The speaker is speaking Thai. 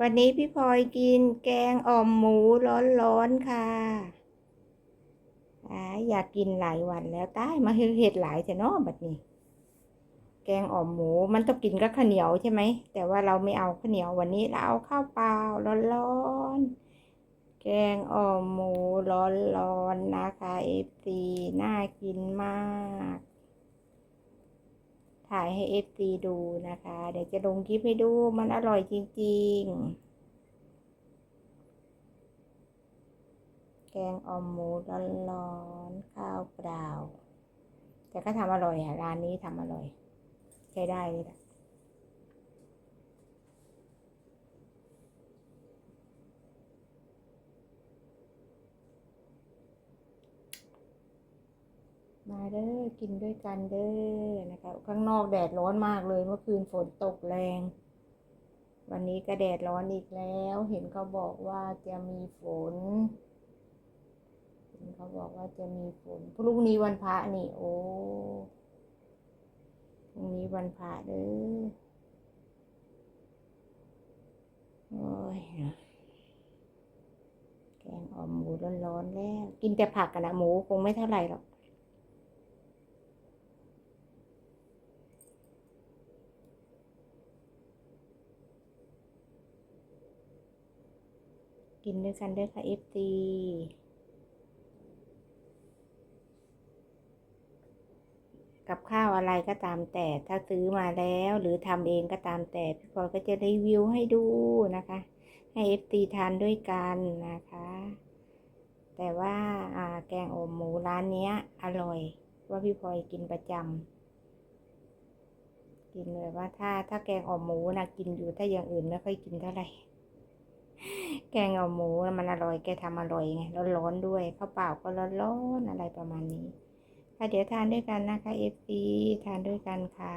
วันนี้พี่พลอยกินแกงอ่อมหมูร้อนๆค่ะอ่าอยากกินหลายวันแล้วตายมาเฮ็ดหลายแต่นาะบัดนี้ แกงอ่อมหมูมันต้องกินกับข้าวเหนียวใช่ไหม แต่ว่าเราไม่เอาข้าวเหนียววันนี้เราเอาข้าวเปล่าร้อนๆ แกงอ่อมหมูร้อนๆนะคะเอฟซีน่ากินมาก ถ่ายให้เอฟซีดูนะคะ เดี๋ยวจะลงคลิปให้ดูมันอร่อยจริง ๆ แกงอ่อมหมูร้อนๆข้าวเปล่า แต่ก็ทำอร่อยอะ ร้านนี้ทำอร่อย ใช้ได้เลยนะ มาเด้อกินด้วยกันเด้อนะคะข้างนอกแดดร้อนมากเลยเมื่อคืนฝนตกแรง วันนี้ก็แดดร้อนอีกแล้ว เห็นเขาบอกว่าจะมีฝนเห็นเขาบอกว่าจะมีฝนพรุ่งนี้วันพระนี่ โอ้พรุ่งนี้วันพระเด้อโอ้ยนะแกงอ่อมหมูร้อนๆแล้ว กินแต่ผักกันนะหมูคงไม่เท่าไหร่หรอก กินด้วยกันด้อค่ะเอฟซีกับข้าวอะไรก็ตามแต่ถ้าซื้อมาแล้วหรือทำเองก็ตามแต่พี่พลก็จะรีวิวให้ดูนะคะ ให้เอฟซีทานด้วยกันนะคะ แต่ว่าอ่าแกงโอมหมูร้านเนี้ยอร่อยว่าพี่พลอยกินประจำกินเลยว่าถ้าถ้าแกงอมหมูนะกินอยู่ถ้าอย่างอื่นไม่ค่อยกินเท่าไหร่ แกงเอาหมูมันอร่อยแกทำอร่อยไงร้อนๆด้วยข้าวเปล่าก็ร้อนๆอะไรประมาณนี้ค่ะเดี๋ยวทานด้วยกันนะคะเอฟซีทานด้วยกันค่ะ